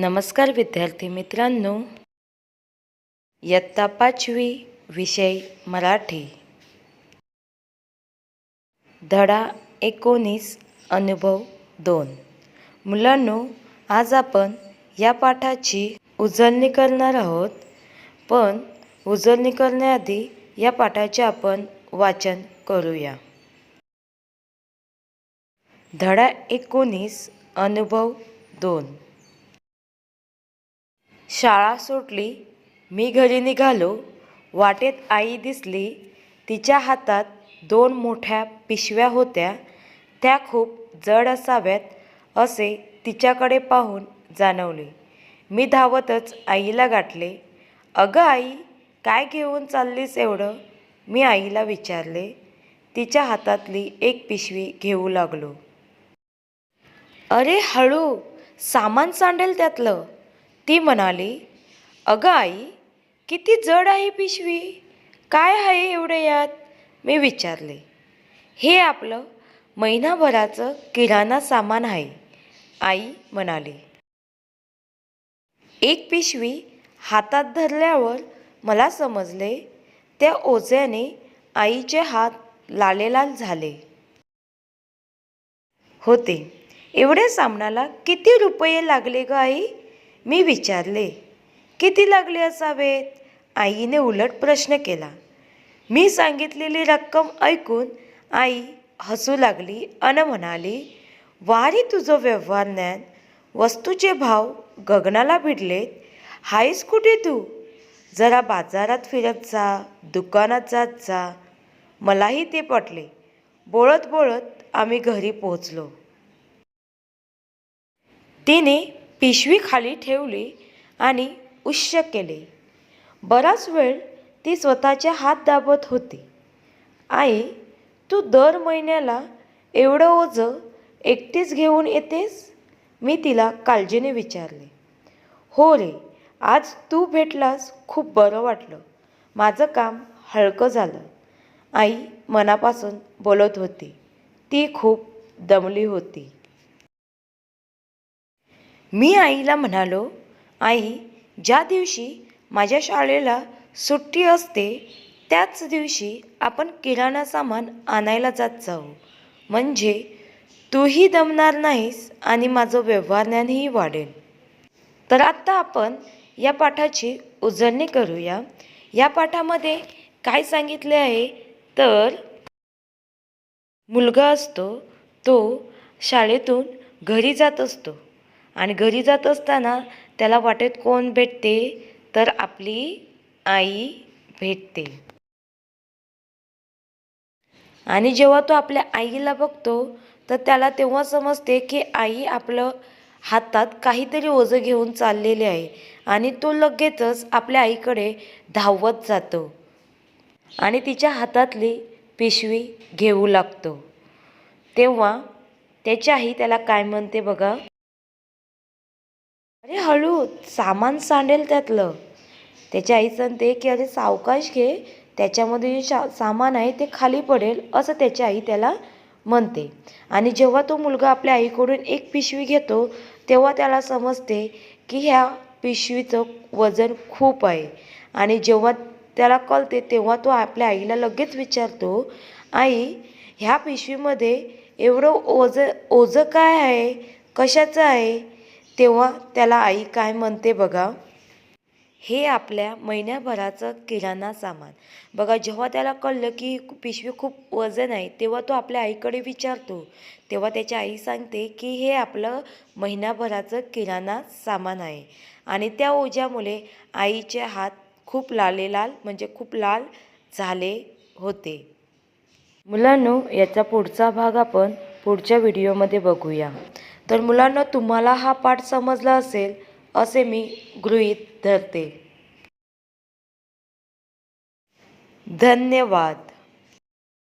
नमस्कार विद्यार्थी मित्रांनो. इयत्ता पाचवी विषय मराठी. धडा एकोणीस अनुभव दोन. मुलांनो आज आपण या पाठाची उजळणी करणार आहोत. पण उजळणी करण्याआधी या पाठाचे आपण वाचन करूया. धडा एकोणीस अनुभव दोन. शाळा सुटली मी घरी निघालो. वाटेत आई दिसली. तिच्या हातात दोन मोठ्या पिशव्या होत्या. त्या खूप जड असाव्यात असे तिच्याकडे पाहून जाणवले. मी धावतच आईला गाठले. अगं आई काय घेऊन चाललीस एवढं? मी आईला विचारले. तिच्या हातातली एक पिशवी घेऊ लागलो. अरे हळू सामान सांडेल त्यातलं. ती म्हणाली अगं आई किती जड आहे पिशवी. काय आहे एवढं यात? मी विचारले हे आपलं महिनाभराचं किराणा सामान आहे. आई म्हणाली एक पिशवी हातात धरल्यावर मला समजले त्या ओझ्याने आईचे हात लालेलाल झाले. होते. एवढ्या सामनाला किती रुपये लागले ग आई? मी विचारले किती लागले असावेत? आईने उलट प्रश्न केला. मी सांगितलेली रक्कम ऐकून आई हसू लागली अन म्हणाली वारी तुझं व्यवहार ज्ञान वस्तूचे भाव गगनाला भिडलेत. हायस कुठे तू? जरा बाजारात फिरत जा दुकानात जात जा. मलाही ते पटले. बोळत बोळत आम्ही घरी पोहोचलो. तिने पिशवी खाली ठेवली आणि उश्य केले. बराच वेळ ती स्वतःचे हात दाबत होती. आई तू दर महिन्याला एवढं ओझं एकटीच घेऊन येतेस? मी तिला काळजीने विचारले. हो रे आज तू भेटलास खूप बरं वाटलं. माझं काम हलकं झालं. आई मनापासून बोलत होती. ती खूप दमली होती. मी आईला म्हणालो आई ज्या दिवशी माझ्या शाळेला सुट्टी असते त्याच दिवशी आपण किराणा सामान आणायला जात जाऊ. म्हणजे तूही दमणार नाहीस आणि माझं व्यवहार ज्ञानही वाढेल. तर आत्ता आपण या पाठाची उजळणी करूया. या पाठामध्ये काय सांगितले आहे? तर मुलगा असतो तो शाळेतून घरी जात असतो. आणि घरी जात असताना त्याला वाटेत कोण भेटते तर आपली आई भेटते. आणि जेव्हा तो आपल्या आईला बघतो तर त्याला तेव्हा समजते की आई आपलं हातात काहीतरी ओझं घेऊन चाललेले आहे आणि तो लगेचच आपल्या आईकडे धावत जातो आणि तिच्या हातातली पिशवी घेऊ लागतो. तेव्हा त्याची आई त्याला काय म्हणते बघा? अरे हळू सामान सांडेल त्यातलं. त्याच्या आई सांगते की अरे सावकाश घे त्याच्यामध्ये जे शा सामान आहे ते खाली पडेल असं त्याची आई त्याला म्हणते. आणि जेव्हा तो मुलगा आपल्या आईकडून एक पिशवी घेतो तेव्हा त्याला समजते की ह्या पिशवीचं वजन खूप आहे. आणि जेव्हा त्याला कळते तेव्हा तो आपल्या आईला लगेच विचारतो आई ह्या पिशवीमध्ये एवढं ओझं ओझं काय आहे? कशाचं आहे? तेव्हा त्याला आई काय म्हणते बघा? हे आपल्या महिन्याभराचं किराणा सामान. बघा जेव्हा त्याला कळलं की पिशवी खूप वजन आहे तेव्हा तो आपल्या आईकडे विचारतो. तेव्हा त्याची आई सांगते की हे आपलं महिनाभराचं किराणा सामान आहे. आणि त्या ओझ्यामुळे आईचे हात खूप लालेलाल म्हणजे खूप लाल झाले होते. मुलांनो याचा पुढचा भाग आपण पुढच्या व्हिडिओमध्ये बघूया. तर मुलांना तुम्हाला हा पाठ समजला असेल असे मी गृहीत धरते. धन्यवाद.